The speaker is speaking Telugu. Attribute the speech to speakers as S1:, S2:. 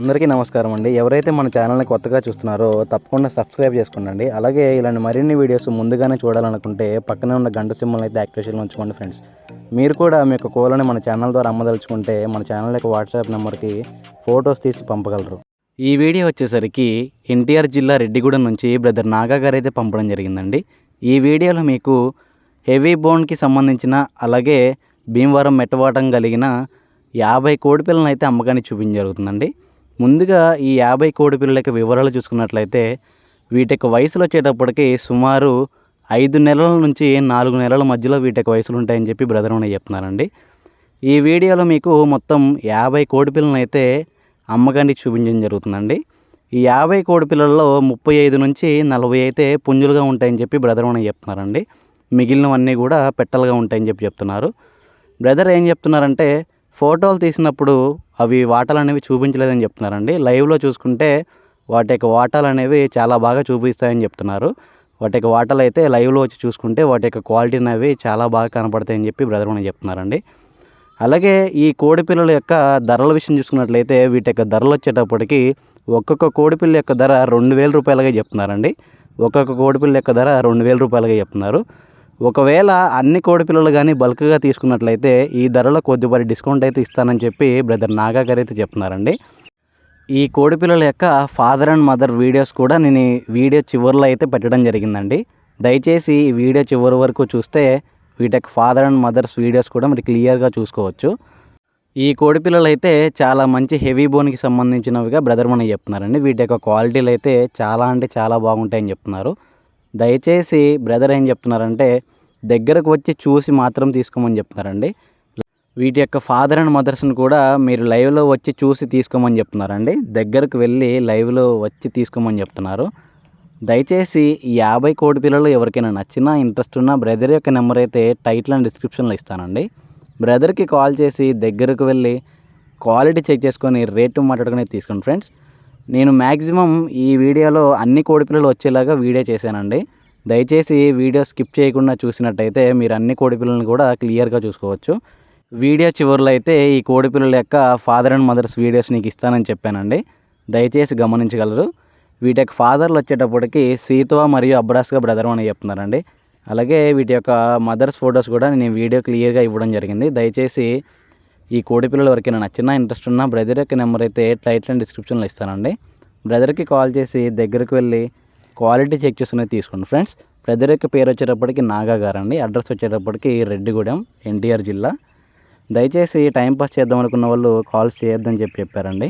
S1: అందరికీ నమస్కారం అండి. ఎవరైతే మన ఛానల్ని కొత్తగా చూస్తున్నారో తప్పకుండా సబ్స్క్రైబ్ చేసుకోండి అలాగే ఇలాంటి మరిన్ని వీడియోస్ ముందుగానే చూడాలనుకుంటే పక్కనే ఉన్న గంట సింబల్ అయితే యాక్టివేషన్లో ఉంచుకోండి ఫ్రెండ్స్. మీరు కూడా మీ యొక్క కోలని మన ఛానల్ ద్వారా అమ్మదలుచుకుంటే మన ఛానల్ యొక్క వాట్సాప్ నెంబర్కి ఫొటోస్ తీసి పంపగలరు. ఈ వీడియో వచ్చేసరికి ఎన్టీఆర్ జిల్లా రెడ్డిగూడెం నుంచి బ్రదర్ నాగా గారు అయితే పంపడం జరిగిందండి. ఈ వీడియోలో మీకు హెవీ బోన్కి సంబంధించిన అలాగే భీమవరం మెట్టవాటం కలిగిన యాభై కోడి పిల్లలను అయితే అమ్మకానికి చూపించ జరుగుతుందండి. ముందుగా ఈ యాభై కోడి పిల్లల యొక్క వివరాలు చూసుకున్నట్లయితే వీటి యొక్క వయసులు వచ్చేటప్పటికి సుమారు ఐదు నెలల నుంచి నాలుగు నెలల మధ్యలో వీటి యొక్క వయసులు ఉంటాయని చెప్పి బ్రదర్ అని చెప్తున్నారండి. ఈ వీడియోలో మీకు మొత్తం యాభై కోడి పిల్లలను అయితే అమ్మకానికి చూపించడం జరుగుతుందండి. ఈ యాభై కోడి పిల్లల్లో ముప్పై ఐదు నుంచి నలభై అయితే పుంజులుగా ఉంటాయని చెప్పి బ్రదర్ అని చెప్తున్నారండి. మిగిలినవన్నీ కూడా పెట్టలుగా ఉంటాయని చెప్పి చెప్తున్నారు. బ్రదర్ ఏం చెప్తున్నారంటే ఫోటోలు తీసినప్పుడు అవి వాటాలు అనేవి చూపించలేదని చెప్తున్నారండి. లైవ్లో చూసుకుంటే వాటి యొక్క వాటాలు అనేవి చాలా బాగా చూపిస్తాయని చెప్తున్నారు. వాటి యొక్క వాటాలు అయితే లైవ్లో వచ్చి చూసుకుంటే వాటి యొక్క క్వాలిటీ అనేవి చాలా బాగా కనపడతాయని చెప్పి బ్రదర్ అని చెప్తున్నారండి. అలాగే ఈ కోడిపిల్లల యొక్క ధరల విషయం చూసుకున్నట్లయితే వీటి యొక్క ధరలు వచ్చేటప్పటికి ఒక్కొక్క కోడిపిల్ల యొక్క ధర రెండు వేల రూపాయలుగా చెప్తున్నారండి. ఒక్కొక్క కోడిపిల్ల యొక్క ధర రెండు వేల రూపాయలుగా చెప్తున్నారు. ఒకవేళ అన్ని కోడి పిల్లలు కానీ బల్క్గా తీసుకున్నట్లయితే ఈ ధరలో కొద్దిపాటి డిస్కౌంట్ అయితే ఇస్తానని చెప్పి బ్రదర్ నాగా గారు అయితే చెప్తున్నారండి. ఈ కోడి పిల్లల యొక్క ఫాదర్ అండ్ మదర్ వీడియోస్ కూడా నేను ఈ వీడియో చివరిలో అయితే పెట్టడం జరిగిందండి. దయచేసి ఈ వీడియో చివరి వరకు చూస్తే వీటి ఫాదర్ అండ్ మదర్స్ వీడియోస్ కూడా మీరు క్లియర్గా చూసుకోవచ్చు. ఈ కోడి పిల్లలు అయితే చాలా మంచి హెవీ బోన్కి సంబంధించినవిగా బ్రదర్ మనకి చెప్తున్నారండి. వీటి యొక్క క్వాలిటీలు అయితే చాలా అంటే చాలా బాగుంటాయని చెప్తున్నారు. దయచేసి బ్రదర్ ఏం చెప్తున్నారంటే దగ్గరకు వచ్చి చూసి మాత్రం తీసుకోమని చెప్తున్నారండి. వీటి యొక్క ఫాదర్ అండ్ మదర్స్ని కూడా మీరు లైవ్లో వచ్చి చూసి తీసుకోమని చెప్తున్నారండి. దగ్గరకు వెళ్ళి లైవ్లో వచ్చి తీసుకోమని చెప్తున్నారు. దయచేసి యాభై కోడి పిల్లలు ఎవరికైనా నచ్చినా ఇంట్రెస్ట్ ఉన్న బ్రదర్ యొక్క నెంబర్ అయితే టైటిల్ అండ్ డిస్క్రిప్షన్లో ఇస్తానండి. బ్రదర్కి కాల్ చేసి దగ్గరకు వెళ్ళి క్వాలిటీ చెక్ చేసుకొని రేటు మాట్లాడుకుని తీసుకోండి ఫ్రెండ్స్. నేను మ్యాక్సిమం ఈ వీడియోలో అన్ని కోడి పిల్లలు వచ్చేలాగా వీడియో చేశానండి. దయచేసి వీడియో స్కిప్ చేయకుండా చూసినట్టయితే మీరు అన్ని కోడిపిల్లలను కూడా క్లియర్గా చూసుకోవచ్చు. వీడియో చివరిలో అయితే ఈ కోడిపిల్లల యొక్క ఫాదర్ అండ్ మదర్స్ వీడియోస్ నీకు ఇస్తానని చెప్పానండి. దయచేసి గమనించగలరు. వీటి యొక్క ఫాదర్లు వచ్చేటప్పటికి సీతువ మరియు అబ్రాస్గా బ్రదర్ అని చెప్తున్నారండి. అలాగే వీటి యొక్క మదర్స్ ఫొటోస్ కూడా నేను వీడియో క్లియర్గా ఇవ్వడం జరిగింది. దయచేసి ఈ కోడిపిల్లల వరకు నేను నచ్చిన ఇంట్రెస్ట్ ఉన్న బ్రదర్ యొక్క నెంబర్ అయితే టైటిల్ అండ్ డిస్క్రిప్షన్లో ఇస్తానండి. బ్రదర్కి కాల్ చేసి దగ్గరికి వెళ్ళి క్వాలిటీ చెక్ చేసుకునే తీసుకోండి ఫ్రెండ్స్. బ్రదర్ యొక్క పేరు వచ్చేటప్పటికి నాగా అండి. అడ్రస్ వచ్చేటప్పటికి రెడ్డిగూడెం ఎన్టీఆర్ జిల్లా. దయచేసి టైం పాస్ చేద్దాం అనుకున్న వాళ్ళు కాల్స్ చేయొద్దని చెప్పి చెప్పారండి.